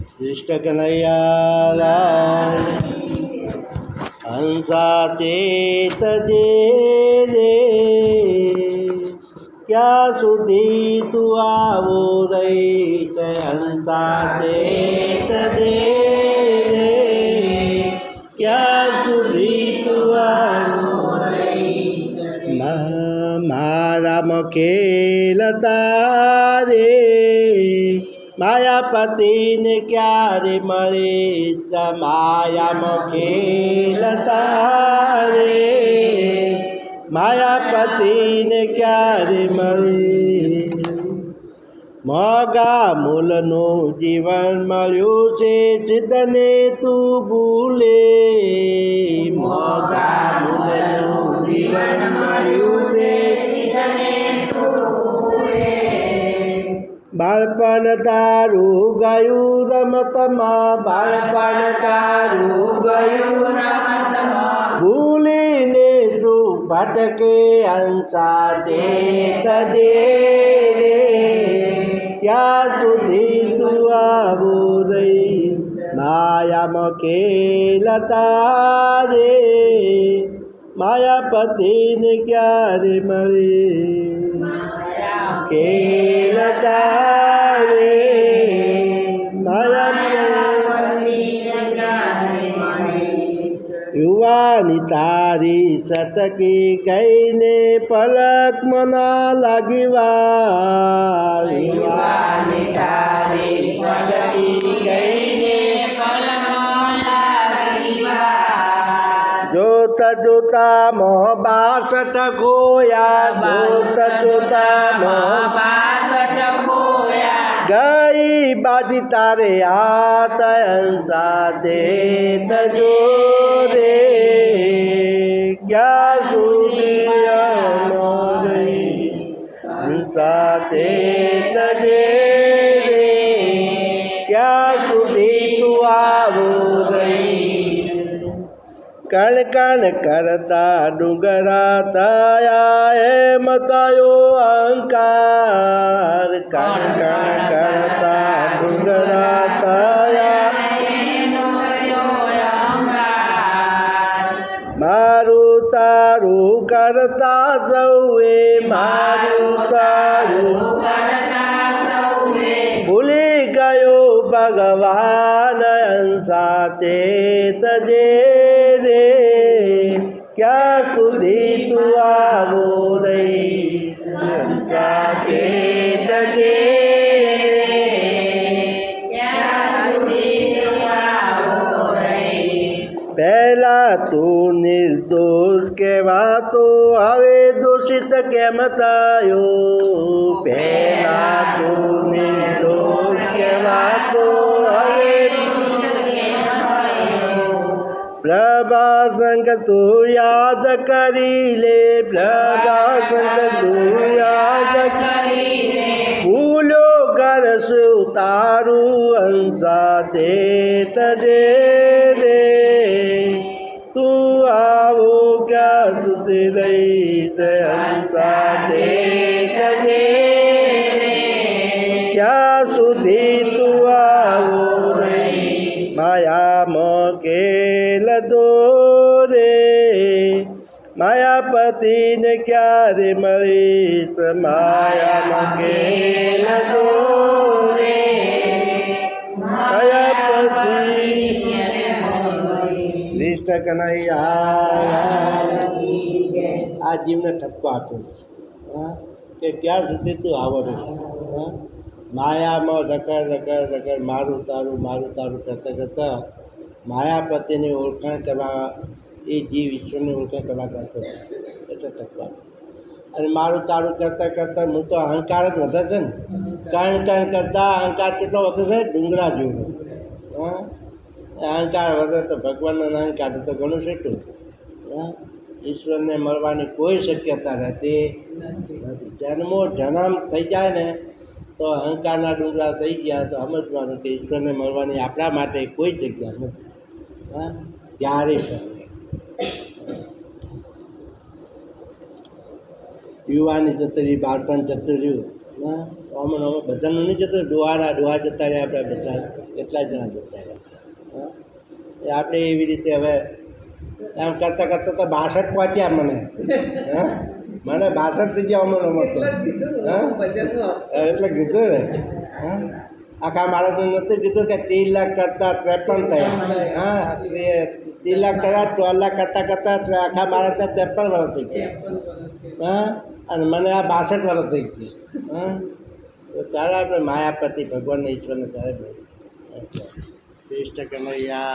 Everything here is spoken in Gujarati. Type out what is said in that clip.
कृष्ण कन्हैया लाल हंसा ते रे क्या सुधी तू आवो रही हंसा ते तजे रे क्या सुधी तू आवो रही मारा मकेलता रे માયાપતિને ક્યારે મળીશ માયા મખેલ તારે. માયાપતિને ક્યારે મળી? મોગા મૂલનું જીવન મળ્યું છે સિદ્ધને તું ભૂલે. મોગા મૂલનું જીવન મળ્યું છે બાળપણ તારું ગયું રમતમાં. બાળપણ તારું ગયું ભૂલીને તું ભટકે હંસા તે તજે રે. ક્યાં સુધી તું આવું રહીશ માયામાં ખેલતા રે. માયાપતિને ક્યારે મળી? ખેલતા युवा नितारी सतकी कैने पलक मना लागिवार जोता मोह बासट गोया जोत जोता मोह बासट गोया गई बाजी तारे आता दे तजो। रे ज्ञासुनिया मोरे। हंसाते तजे रे क्या सुधी तू आवो रही कण कण करता डुगराता आए मतायो अहंकार। कण कण करता કરતા સૌએ મારું તારું ભૂલી ગયો ભગવાન હંસા તે તજે રે ક્યાં સુધી તું આવો રહીશ હંસા તે તજે પહેલા તું નિર્દોષ કહેવાતો હવે દોષિત કેમ થયો? પહેલા તો નિર્દોષ કહેવાતો હવે પ્રભા સંગ તું યાદ કરી લે પ્રભા સંગ તું યાદ કરી ભૂલો કરશ તારું હંસા તે તજે. हृदय दे क्या सुधी तुआ हो माया मोके लदो रे मायापति ने क्या रे मरीस माया मके लदो रे मायापति कन्हैया આ જીવને ઠપકો આપ્યો હા? કે ક્યાં સુધી તું આવો રહીશ હા? માયામાં રકડ રકડ રકડ મારું તારું મારું તારું કરતાં કરતાં માયાપતિની ઓળખાણ કરવા, એ જીવ ઈશ્વરની ઓળખાણ કરવા કરતો. એટલે ટપકો અને મારું તારું કરતાં કરતાં હું તો અહંકાર જ વધે છે ને. કણ કણ કરતાં અહંકાર કેટલો વધે છે? ડુંગરા જેવો. હા? અહંકાર વધે તો ભગવાનનો અહંકાર તો ઘણું છેટું હા? ઈશ્વરને મળવાની કોઈ શક્યતા રહેતી નથી. જન્મો જન્મ થઈ જાય ને, તો અહંકારના ડુંગરા થઈ ગયા તો સમજવાનું કે ઈશ્વરને મળવાની આપણા માટે કોઈ જગ્યા નથી. હા? ક્યારેય યુવાની જતું બાળપણ જતું રહ્યું હા? આમાં ને બધાનું નહીં જતું ડોહાના ડોહા જતા રહ્યા આપણે બધા. કેટલા જણા જતા રહ્યા. હા? એ આપણે એવી રીતે હવે એમ કરતાં કરતાં તો બાસઠ પહોંચ્યા મને. હા? મને બાસઠ થઈ ગયા અમને મળતો હા? એટલે કીધું ને. હા? આખા માણસને નહોતું કીધું કે ત્રીસ લાખ કરતાં ત્રેપન થયા. હા ત્રીસ લાખ કર્યા ત્રણ લાખ કરતાં કરતાં આખા માણસને ત્રેપન વર્ષ થઈ ગયા. હા? અને મને આ બાસઠ વર્ષ થઈ ગઈ. હા? તો ત્યારે આપણે માયાપતિ ભગવાનને ઈશ્વરને ત્યારે ત્રીસ ટકા કનૈયા